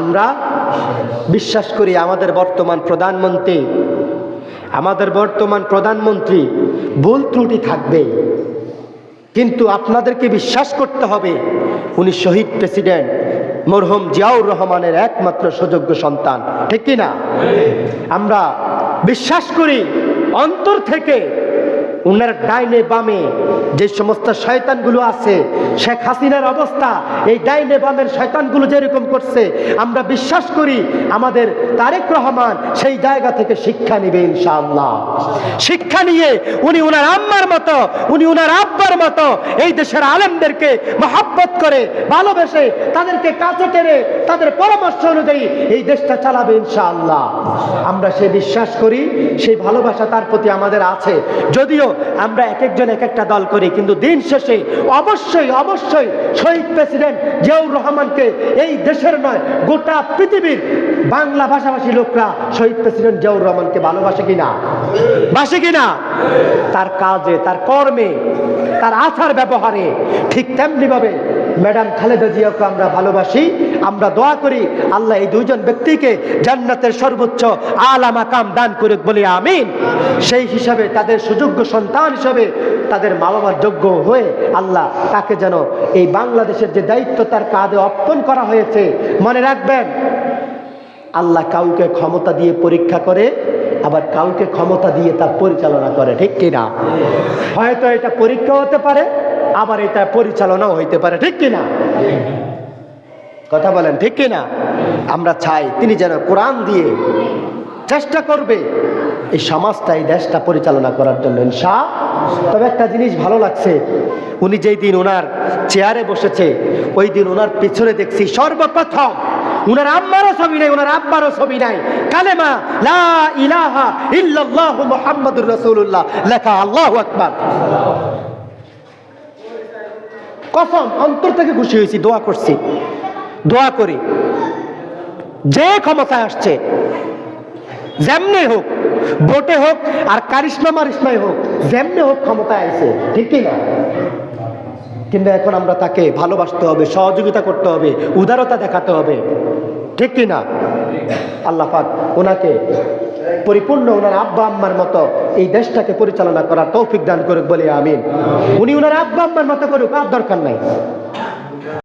আমরা বিশ্বাস করি আমাদের বর্তমান প্রধানমন্ত্রী, আমাদের বর্তমান প্রধানমন্ত্রী ভুল ত্রুটি থাকবে। কিন্তু আপনাদেরকে বিশ্বাস করতে হবে, উনি শহীদ প্রেসিডেন্ট মরহুম জিয়াউর রহমানের একমাত্র সুযোগ্য সন্তান, ঠিক কি না আমরা বিশ্বাস করি অন্তর থেকে উনার ডাইনে বামে যে সমস্ত শয়তানগুলো আছে, শেখ হাসিনার অবস্থা, এই ডাইনে বামের শয়তানগুলো যেরকম করছে, আমরা বিশ্বাস করি আমাদের তারেক রহমান সেই জায়গা থেকে শিক্ষা নিবে ইনশাআল্লাহ। শিক্ষা নিয়ে উনি উনার আম্মার মতো, উনি উনার আব্বার মতো এই দেশের আলেমদেরকে মহাব্বত করে, ভালোবেসে তাদেরকে কাছে টেনে তাদের পরামর্শ অনুযায়ী এই দেশটা চালাবে ইনশাআল্লাহ। আমরা সে বিশ্বাস করি, সেই ভালোবাসা তার প্রতি আমাদের আছে। যদিও আমরা এক একজন এক একটা দল করি, কিন্তু দিন শেষে অবশ্যই অবশ্যই শহীদ প্রেসিডেন্ট জিয়াউর রহমানকে এই দেশের নয়, গোটা পৃথিবীর বাংলা ভাষাভাষী লোকরা শহীদ প্রেসিডেন্ট জিয়াউর রহমানকে ভালোবাসে কিনা? বাসে কিনা? তার কাজে, তার কর্মে, তার আচার ব্যবহারে ঠিক তেমনিভাবে ম্যাডাম খালেদা জিয়াকে আমরা ভালোবাসি, আমরা দোয়া করি আল্লাহ এই দুইজন ব্যক্তিকে জান্নাতের সর্বোচ্চ আলা মাকাম দান করুক বলে, আমিন। সেই হিসাবে তাদের সুযোগ্য সন্তান হিসাবে তাদের মা বাবার যোগ্য হয়ে আল্লাহ তাকে যেন এই বাংলাদেশের যে দায়িত্ব তার কাঁধে অর্পণ করা হয়েছে, মনে রাখবেন, আল্লাহ কাউকে ক্ষমতা দিয়ে পরীক্ষা করে, আবার কাউকে ক্ষমতা দিয়ে তা পরিচালনা করে, ঠিক কিনা? হয়তো এটা পরীক্ষা হতে পারে আবার এটা পরিচালনাও হইতে পারে, ঠিক কিনা? কথা বলেন, ঠিক কিনা? আমরা চাই তিনি যেন কোরআন দিয়ে চেষ্টা করবে এই সমাজটা, এই দেশটা পরিচালনা করার জন্য, ইনশা। তবে একটা জিনিস ভালো লাগছে, উনি যেই দিন ওনার চেয়ারে বসেছে, ওই দিন ওনার পিছনে দেখছি সর্বপ্রথম উনার আম্মারও ছবি নাই, উনার আব্বারও ছবি নাই। কালেমা, লা ইলাহা ইল্লাল্লাহু মুহাম্মাদুর রাসূলুল্লাহ, লেখা আল্লাহু আকবার। কসম, অন্তর থেকে খুশি হয়েছি, দোয়া করছি। দোয়া করি। যে ক্ষমতায় আসছে, যেমনে হোক, ভোটে হোক, আর কারিশমা মারিশমাই হোক, যেমনে হোক ক্ষমতায় আইছে ঠিক না কিন্তু এখন আমরা তাকে ভালোবাসতে হবে, সহযোগিতা করতে হবে, উদারতা দেখাতে হবে, ঠিক কি না আল্লাহ পাক ওনাকে পরিপূর্ণ ওনার আব্বা আম্মার মতো এই দেশটাকে পরিচালনা করার তৌফিক দান করুক বলে আমিন। উনি ওনার আব্বা আম্মার মতো করুক, আর দরকার নাই।